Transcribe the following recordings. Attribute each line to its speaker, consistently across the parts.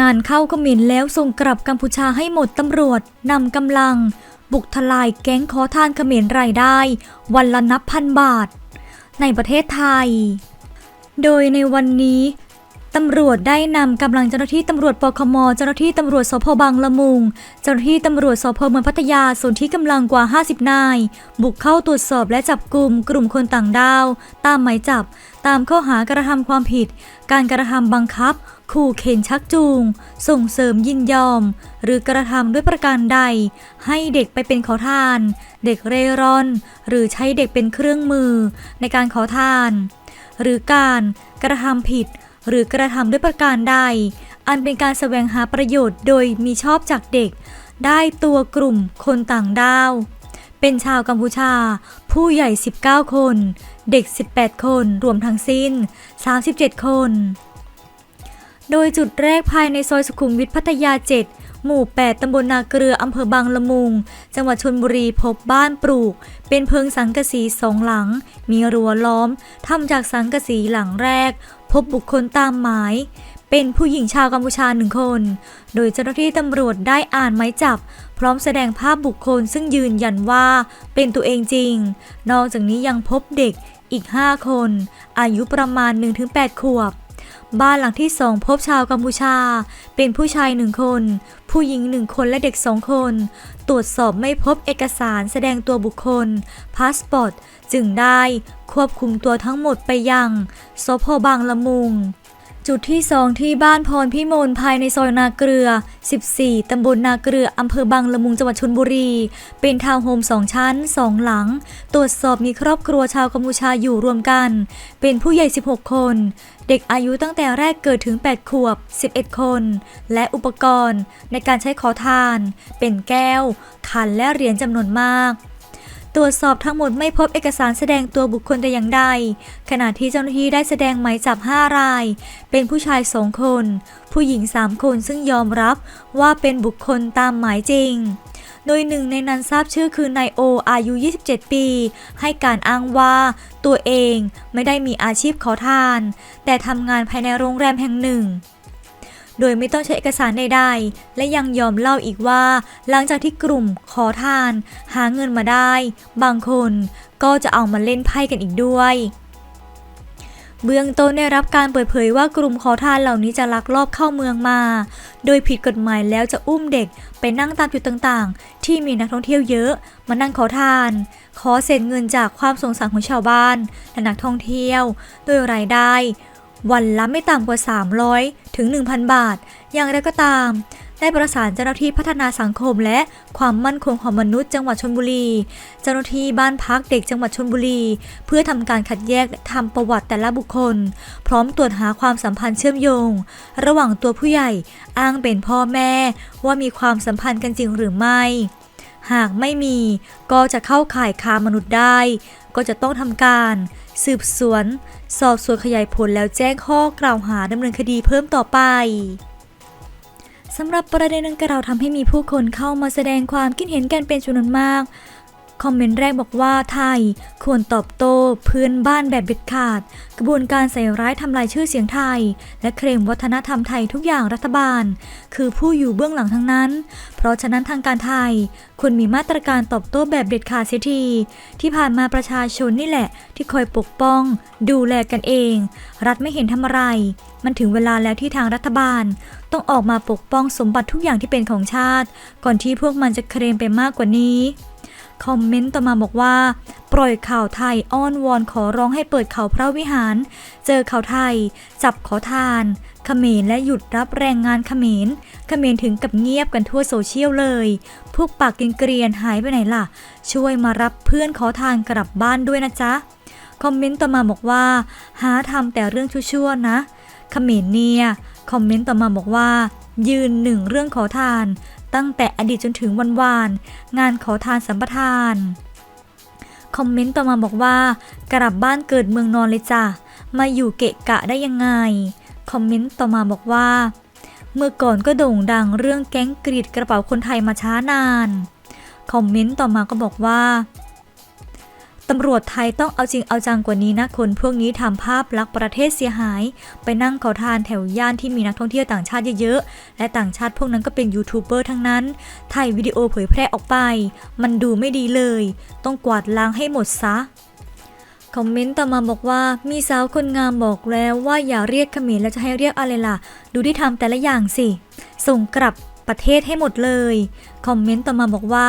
Speaker 1: งานเข้าเขมินแล้วส่งกลับกัมพูชาให้หมดตำรวจนำกำลัง บุกทลายแก๊งขอทานเขมรรายได้ วันละนับพันบาท ในประเทศไทย โดยในวันนี้ตำรวจได้นำกำลังเจ้าหน้าที่ตำรวจปคม เจ้าหน้าที่ตำรวจสพบางละมุง เจ้าหน้าที่ตำรวจสพเมืองพัทยาส่วนที่กำลังกว่า 50 นาย บุกเข้าตรวจสอบและจับกลุ่มกลุ่มคนต่างด้าว ตามหมายจับ ตามข้อหากระทำความผิด การกระทำบังคับ ขู่เข็นชักจูง ส่งเสริมยินยอม หรือกระทำด้วยประการใด ให้เด็กไปเป็นขอทาน เด็กเร่ร่อน หรือใช้เด็กเป็นเครื่องมือในการขอทาน หรือการกระทำผิด หรือกระทำด้วยประการใด อันเป็นการแสวงหาประโยชน์โดยมีชอบจากเด็ก ได้ตัวกลุ่มคนต่างด้าว เป็นชาวกัมพูชา ผู้ใหญ่ 19 คน เด็ก 18 คน รวมทั้งสิ้น 37 คน โดยจุดแรกภายในซอยสุขุมวิทพัทยา 7 หมู่ 8 ตำบลนาเกลือ อำเภอบางละมุง จังหวัดชลบุรีพบบ้านปลูก เป็นเพิงสังกะสีสองหลัง มีรั้วล้อม ทำจากสังกะสีหลังแรก พบบุคคลตามหมาย เป็นผู้หญิงชาวกัมพูชาหนึ่งคน โดยเจ้าหน้าที่ตำรวจได้อ่านหมายจับ พร้อมแสดงภาพบุคคลซึ่งยืนยันว่าเป็นตัวเองจริง นอกจากนี้ยังพบเด็กอีก 5 คน อายุประมาณ 1-8 ขวบ บ้านหลังที่สองพบชาวกัมพูชา เป็นผู้ชายหนึ่งคน ผู้หญิงหนึ่งคนและเด็กสองคน ตรวจสอบไม่พบเอกสารแสดงตัวบุคคล พาสปอร์ต จึงได้ควบคุมตัวทั้งหมดไปยังสพบางละมุง จุดที่ 2 ที่บ้านพรพิมลภายในซอยนาเกลือ 14 ตำบลนาเกลือ อำเภอบางละมุง จังหวัดชลบุรี เป็นทาวน์โฮม2ชั้น 2 หลัง ตรวจสอบมีครอบครัวชาวกัมพูชาอยู่รวมกัน เป็นผู้ใหญ่ 16 คน เด็กอายุตั้งแต่แรกเกิดถึง 8 ขวบ 11 คน และอุปกรณ์ในการใช้ขอทาน เป็นแก้ว ขันและเหรียญจำนวนมาก ตรวจสอบทั้งหมดไม่พบเอกสารแสดงตัวบุคคลแต่อย่างใด ขณะที่เจ้าหน้าที่ได้แสดงหมายจับ 5 ราย เป็นผู้ชาย 2 คน ผู้หญิง 3 คนซึ่งยอมรับว่าเป็นบุคคลตามหมายจริงโดยหนึ่งในนั้นทราบชื่อคือนายโออายุ 27 ปี ให้การอ้างว่าตัวเองไม่ได้มีอาชีพขอทาน แต่ทำงานภายในโรงแรมแห่งหนึ่ง โดยไม่ต้องใช้เอกสารใดๆ และยังยอมเล่าอีกว่า หลังจากที่กลุ่มขอทาน หาเงินมาได้ บางคนก็จะเอามาเล่นไพ่กันอีกด้วยเบื้องต้นได้รับการเปิดเผยว่ากลุ่มขอทานเหล่านี้จะลักลอบเข้าเมืองมา โดยผิดกฎหมายแล้วจะอุ้มเด็กไปนั่งตามจุดต่างๆ ที่มีนักท่องเที่ยวเยอะ มานั่งขอทาน ขอเศษเงินจากความสงสารของชาวบ้านและนักท่องเที่ยว โดยรายได้ วันละไม่ต่ำกว่า 300 ถึง 1,000 บาท อย่างไรก็ตาม ได้ประสานเจ้าหน้าที่พัฒนาสังคมและความมั่นคงของมนุษย์จังหวัดชลบุรี เจ้าหน้าที่บ้านพักเด็กจังหวัดชลบุรี เพื่อทำการคัดแยกและทำประวัติแต่ละบุคคล พร้อมตรวจหาความสัมพันธ์เชื่อมโยง ระหว่างตัวผู้ใหญ่อ้างเป็นพ่อแม่ ว่ามีความสัมพันธ์กันจริงหรือไม่หากไม่มีก็จะเข้าข่ายค้ามนุษย์ได้ ก็จะต้องทำการ สืบสวน สอบสวนขยายผลแล้วแจ้งข้อกล่าวหาดำเนินคดีเพิ่มต่อไปสำหรับประเด็นดังกล่าวทำให้มีผู้คนเข้ามาแสดงความคิดเห็นกันเป็นจำนวนมาก คอมเมนต์แรกบอกว่าไทยควรตอบโต้เพื่อนบ้านแบบเด็ดขาด กระบวนการใส่ร้ายทำลายชื่อเสียงไทย และเคลมวัฒนธรรมไทยทุกอย่างรัฐบาล คือผู้อยู่เบื้องหลังทั้งนั้น เพราะฉะนั้นทางการไทยควรมีมาตรการตอบโต้แบบเด็ดขาดเสียที ที่ผ่านมาประชาชนนี่แหละ ที่คอยปกป้อง ดูแลกันเอง รัฐไม่เห็นทำอะไร มันถึงเวลาแล้วที่ทางรัฐบาล ต้องออกมาปกป้องสมบัติทุกอย่างที่เป็นของชาติ ก่อนที่พวกมันจะเคลมไปมากกว่านี้ คอมเมนต์ต่อมาบอกว่า ปล่อยข่าวไทยอ้อนวอนขอร้องให้เปิดเขาพระวิหาร เจอข่าวไทย จับขอทานเขมรและหยุดรับแรงงานเขมรเขมรถึงกับเงียบกันทั่วโซเชียลเลย พวกปากกินเกรียนหายไปไหนล่ะ ช่วยมารับเพื่อนขอทานกลับบ้านด้วยนะจ๊ะ คอมเมนต์ต่อมาบอกว่า หาทำแต่เรื่องชั่วๆนะเขมรเนี่ย คอมเมนต์ต่อมาบอกว่า ยืนหนึ่งเรื่องขอทาน ตั้งแต่อดีตจนถึงวันวาน งานขอทานสัมปทาน คอมเมนต์ต่อมาบอกว่า กลับบ้านเกิดเมืองนอนเลยจ้ะ มาอยู่เกะกะได้ยังไง คอมเมนต์ต่อมาบอกว่า เมื่อก่อนก็โด่งดังเรื่องแก๊งกรีดกระเป๋าคนไทยมาช้านาน คอมเมนต์ต่อมาก็บอกว่า ตำรวจไทยต้องเอาจริงเอาจังกว่านี้นะคนพวกนี้ทำภาพลักษณ์ประเทศเสียหาย ไปนั่งขอทานแถวย่านที่มีนักท่องเที่ยวต่างชาติเยอะๆ และต่างชาติพวกนั้นก็เป็นยูทูบเบอร์ทั้งนั้นถ่ายวิดีโอเผยแพร่ออกไป มันดูไม่ดีเลย ต้องกวาดล้างให้หมดซะคอมเมนต์ต่อมาบอกว่ามีสาวคนงามบอกแล้วว่าอย่าเรียกเขมรแล้วจะให้เรียกอะไรล่ะ ดูที่ทำแต่ละอย่างสิ ส่งกลับประเทศให้หมดเลย คอมเมนต์ต่อมาบอกว่า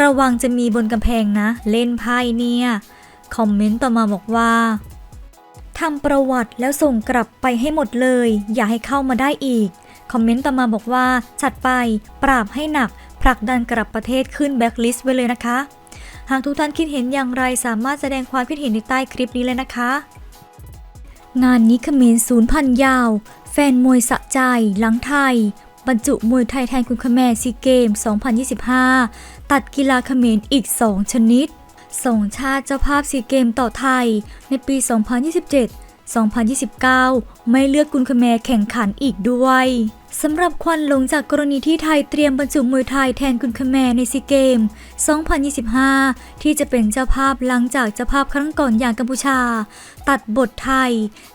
Speaker 1: ระวังจะมีบนกำแพงนะ เล่นไพ่เนี่ย คอมเมนต์ต่อมาบอกว่าทำประวัติแล้วส่งกลับไปให้หมดเลย อย่าให้เข้ามาได้อีก คอมเมนต์ต่อมาบอกว่าจัดไป ปราบให้หนัก ผลักดันกลับประเทศขึ้นแบ็คลิสต์ไว้เลยนะคะ หากทุกท่านคิดเห็นอย่างไรสามารถแสดงความคิดเห็นในใต้คลิปนี้เลยนะคะ งานนี้เขมรศูนย์พันยาว แฟนมวยสะใจหลังไทย บรรจุมวยไทยแทนคุณขแมซีเกม 2025 ตัดกีฬาเขมรอีก 2 ชนิด ส่งชาติเจ้าภาพซีเกมต่อไทย ในปี 2027 2029 ไม่เลือกกุณคแมแข่งขันอีกด้วย สำหรับควันหลงจากกรณีที่ไทยเตรียมบรรจุมวยไทยแทนกุนคแมในซีเกม 2025 ที่จะเป็นเจ้าภาพหลังจากเจ้าภาพครั้งก่อนอย่างกัมพูชา ตัดบทไทย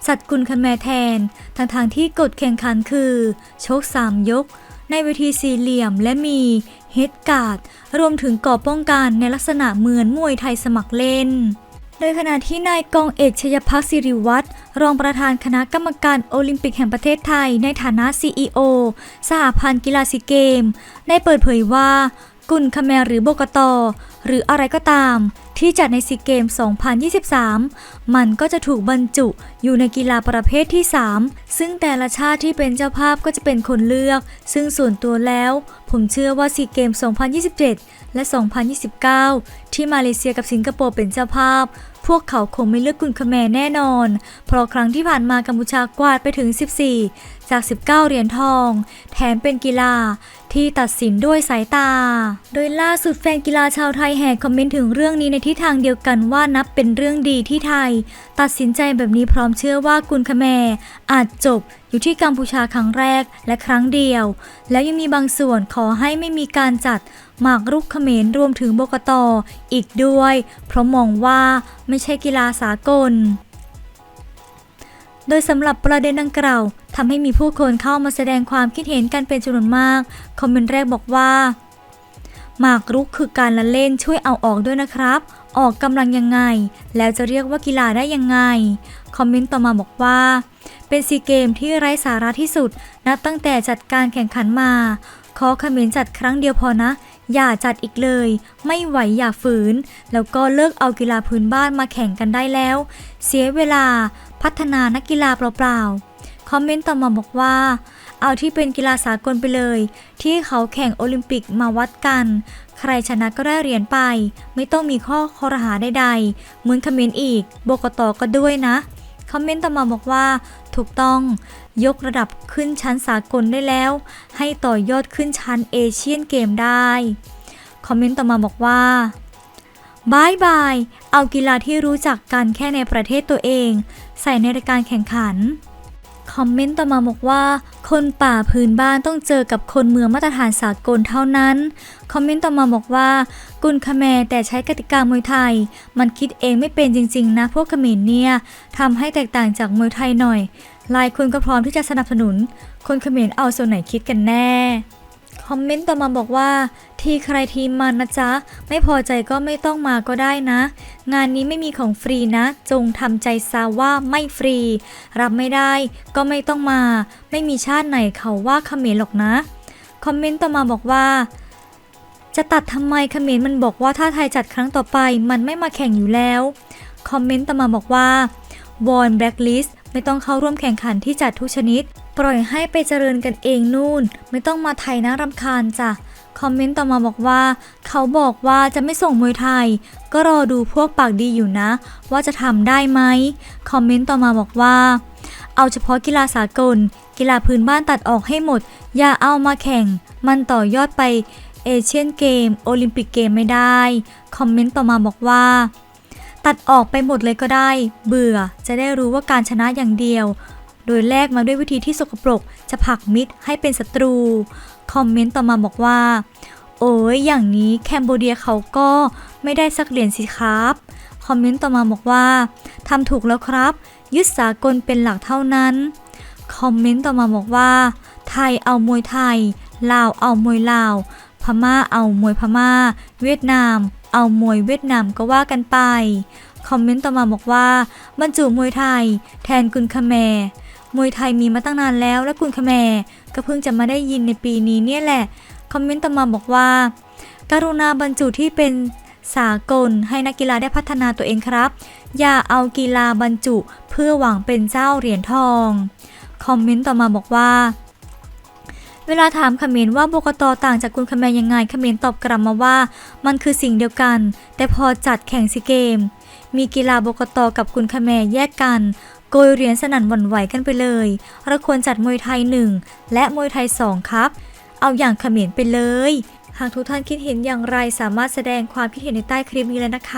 Speaker 1: สัตว์กุนคแมแทนทางทางที่กฎแข่งขันคือ โชคสามยก ในเวทีสี่เหลี่ยมและมีเฮดการ์ดรวมถึงก่อป้องกันในลักษณะเหมือนมวยไทยสมัครเล่น โดยขณะที่นายกองเอกชยพักสิริวัตรรองประธานคณะกรรมการโอลิมปิกแห่งประเทศไทย ในฐานะ CEO สหพันธ์กีฬาซีเกม ได้เปิดเผยว่า กุนคาแมรหรือโบกต หรืออะไรก็ตาม ที่จัดในซีเกม 2023 มันก็จะถูกบรรจุอยู่ในกีฬาประเภทที่ 3 ซึ่งแต่ละชาติที่เป็นเจ้าภาพก็จะเป็นคนเลือก ซึ่งส่วนตัวแล้ว ผมเชื่อว่าซีเกม 2027 และ 2029 ที่มาเลเซียกับสิงคโปร์เป็นเจ้าภาพพวกเขาคงไม่เลือกกุนคแมแน่นอน เพราะครั้งที่ผ่านมากัมพูชากวาดไปถึง 14 จาก 19 เหรียญทอง แถมเป็นกีฬาที่ตัดสินด้วยสายตา โดยล่าสุดแฟนกีฬาชาวไทยแห่คอมเมนต์ถึงเรื่องนี้ในทิศทางเดียวกันว่านับเป็นเรื่องดีที่ไทย ตัดสินใจแบบนี้พร้อมเชื่อว่ากุนคแมอาจจบอยู่ที่กัมพูชาครั้งแรกและครั้งเดียว แล้วยังมีบางส่วนขอให้ไม่มีการจัดหมากรุกเขมรรวมถึงโบกตอีกด้วย เพราะมองว่าไม่ใช่กีฬาสากล โดยสำหรับประเด็นดังกล่าว ทำให้มีผู้คนเข้ามาแสดงความคิดเห็นกันเป็นจำนวนมาก คอมเมนต์แรกบอกว่าหมากรุกคือการละเล่นช่วยเอาออกด้วยนะครับ ออกกำลังยังไง แล้วจะเรียกว่ากีฬาได้ยังไง คอมเมนต์ต่อมาบอกว่า เป็นซีเกมที่ไร้สาระที่สุด นับตั้งแต่จัดการแข่งขันมา ขอเขมรจัดครั้งเดียวพอนะ อย่าจัดอีกเลย ไม่ไหวอย่าฝืน แล้วก็เลิกเอากีฬาพื้นบ้านมาแข่งกันได้แล้ว เสียเวลา พัฒนานักกีฬาเปล่าๆ คอมเมนต์ต่อมาบอกว่า เอาที่เป็นกีฬาสากลไปเลย ที่เขาแข่งโอลิมปิกมาวัดกัน ใครชนะก็ได้เหรียญไป ไม่ต้องมีข้อคอรหาใดๆเหมือนคอมเมนต์อีกโบกตก็ด้วยนะคอมเมนต์ต่อมาบอกว่า ถูกต้องยกระดับขึ้นชั้นสากลได้แล้ว ให้ต่อยอดขึ้นชั้นเอเชียนเกมได้ คอมเมนต์ต่อมาบอกว่าบายบาย เอากีฬาที่รู้จักกันแค่ในประเทศตัวเอง ใส่ในรายการแข่งขัน คอมเมนต์ต่อมาบอกว่า คนป่าพื้นบ้านต้องเจอกับคนเมืองมาตรฐานสากลเท่านั้น คอมเมนต์ต่อมาบอกว่า กุนคาแมแต่ใช้กติกามวยไทย มันคิดเองไม่เป็นจริงๆนะพวกเขมรเนี่ยทำให้แตกต่างจากมวยไทยหน่อยหลายคนก็พร้อมที่จะสนับสนุน คนเขมรเอาส่วนไหนคิดกันแน่ คอมเมนต์ต่อมาบอกว่า ทีใครทีมันนะจ๊ะ ไม่พอใจก็ไม่ต้องมาก็ได้นะ งานนี้ไม่มีของฟรีนะ จงทำใจซาว่าไม่ฟรี รับไม่ได้ก็ไม่ต้องมา ไม่มีชาติไหนเขาว่าเขมรหรอกนะ คอมเมนต์ต่อมาบอกว่าจะตัดทำไมเขมรมันบอกว่าถ้าไทยจัดครั้งต่อไป มันไม่มาแข่งอยู่แล้ว คอมเมนต์ต่อมาบอกว่าวอนแบล็คลิสต์ไม่ต้องเข้าร่วมแข่งขันที่จัดทุกชนิด ปล่อยให้ไปเจริญกันเองนู่น ไม่ต้องมาไทยนะรำคาญจ้ะคอมเมนต์ต่อมาบอกว่า เขาบอกว่าจะไม่ส่งมวยไทย ก็รอดูพวกปากดีอยู่นะ ว่าจะทำได้ไหมคอมเมนต์ต่อมาบอกว่า เอาเฉพาะกีฬาสากล กีฬาพื้นบ้านตัดออกให้หมด อย่าเอามาแข่ง มันต่อยอดไปเอเชียนเกม โอลิมปิกเกมไม่ได้คอมเมนต์ต่อมาบอกว่า ตัดออกไปหมดเลยก็ได้ เบื่อจะได้รู้ว่าการชนะอย่างเดียว โดยแลกมาด้วยวิธีที่สกปรก จะผลักมิตรให้เป็นศัตรู คอมเมนต์ต่อมาบอกว่า โอ้ยอย่างนี้แคนโบเดียเขาก็ไม่ได้สักเหรียญสิครับคอมเมนต์ต่อมาบอกว่าทำถูกแล้วครับ ยึดสากลเป็นหลักเท่านั้นคอมเมนต์ต่อมาบอกว่า ไทยเอามวยไทย ลาวเอามวยลาว พม่าเอามวยพม่า เวียดนาม เอามวยเวียดนามก็ว่ากันไป คอมเมนต์ต่อมาบอกว่า บรรจุมวยไทย แทนกุนคแม มวยไทยมีมาตั้งนานแล้วและกุนคแมก็เพิ่งจะมาได้ยินในปีนี้เนี่ยแหละ คอมเมนต์ต่อมาบอกว่า การุณาบรรจุที่เป็นสากลให้นักกีฬาได้พัฒนาตัวเองครับ อย่าเอากีฬาบรรจุเพื่อหวังเป็นเจ้าเหรียญทอง คอมเมนต์ต่อมาบอกว่า เวลาถามเขมรว่าบกตต่างจากกุนคแมรยังไงเขมรตอบกลับมาว่า มันคือสิ่งเดียวกัน แต่พอจัดแข่งซีเกม มีกีฬาบกตกับกุนคแมรแยกกัน โกยเหรียญสนั่นหวั่นไหวกันไปเลยเราควรจัดมวยไทย 1 และมวยไทย 2 ครับ เอาอย่างเขมรไปเลย หากทุกท่านคิดเห็นอย่างไรสามารถแสดงความคิดเห็นในใต้คลิปนี้เลยนะคะ